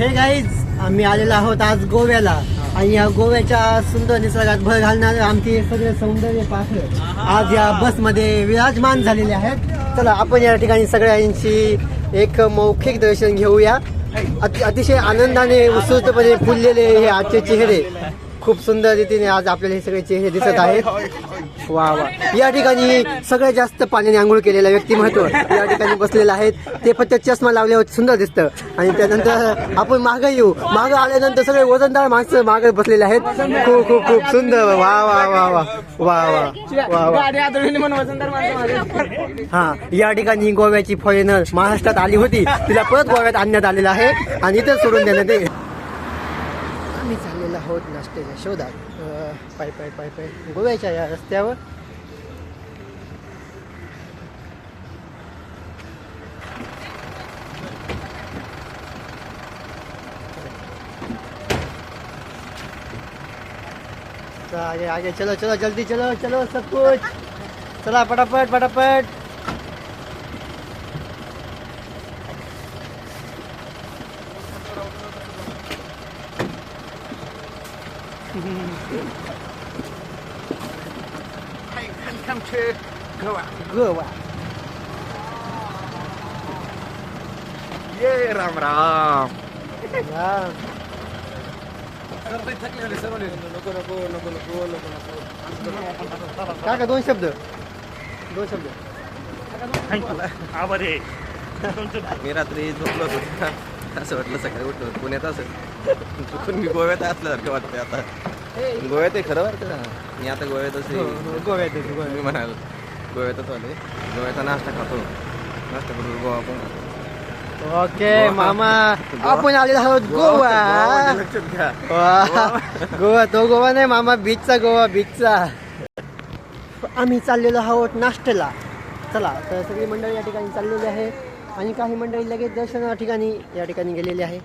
हे गाईज आम्ही आलेलो आहोत आज गोव्याला. आणि या गोव्याच्या सुंदर निसर्गात भर घालणारे आमचे सगळे सौंदर्य पात्र आज या बसमध्ये विराजमान झालेले आहेत. चला आपण या ठिकाणी सगळ्यांची एक मौखिक दर्शन घेऊया. अति अतिशय आनंदाने उत्सुकपणे फुललेले हे आजचे चेहरे. खूप सुंदर रीतीने आज आपल्याला हे सगळे चेहरे दिसत आहेत. वा वा. या ठिकाणी सगळ्यात जास्त पाण्याने आंघोळ केलेलं व्यक्तिमत्व या ठिकाणी बसलेलं आहेत. ते फक्त चष्मा लावल्यावर सुंदर दिसतं. आणि त्यानंतर आपण मागं येऊ. मागं आल्यानंतर सगळे वजनदार माणसं मागे बसलेले आहेत. खूप खूप खूप सुंदर. वा वा वा वा वा वा वा हा या ठिकाणी गोव्याची फॉरेनर महाराष्ट्रात आली होती. तिला परत गोव्यात आणण्यात आलेलं आहे. आणि इथं सोडून देण्यात येईल. आम्ही चाललेलो आहोत नाश्त्याच्या शोधात पाय पाय पाय पाय गोव्याच्या या रस्त्यावर आगे आगे चलो चलो जल्दी चलो चलो सब कुछ. चला पटापट पटापट. hey, can come to go out. Go out. Yeah, Ram Ram. Yeah. काका दोन à, दोन शब्द थँक्यू आभार मी रात्री झोपलो होतो असं वाटलं सकाळी उठलो. पुण्यात असं चुकून मी गोव्यात असल्यासारखं वाटतंय आता. गोव्यात आहे खरं वाटतं मी आता गोव्यातच हो, आहे. हो, गोव्यात गोव्यात. मी म्हणाल गोव्यातच आले गोव्याचा नाश्ता खातो. नाश्ता करून गोवा पण ओके मामा. आपण आलेलो आहोत गोवा गोवा. लक्षात घ्या. वा. गोवा तो गोवा नाही मामा. बीचचा गोवा बीचचा. आम्ही चाललेलो आहोत नाश्त्याला. चला तर सगळी मंडळी या ठिकाणी चाललेली आहे. आणि काही मंडळी लगेच दर्शना ठिकाणी या ठिकाणी गेलेली आहे.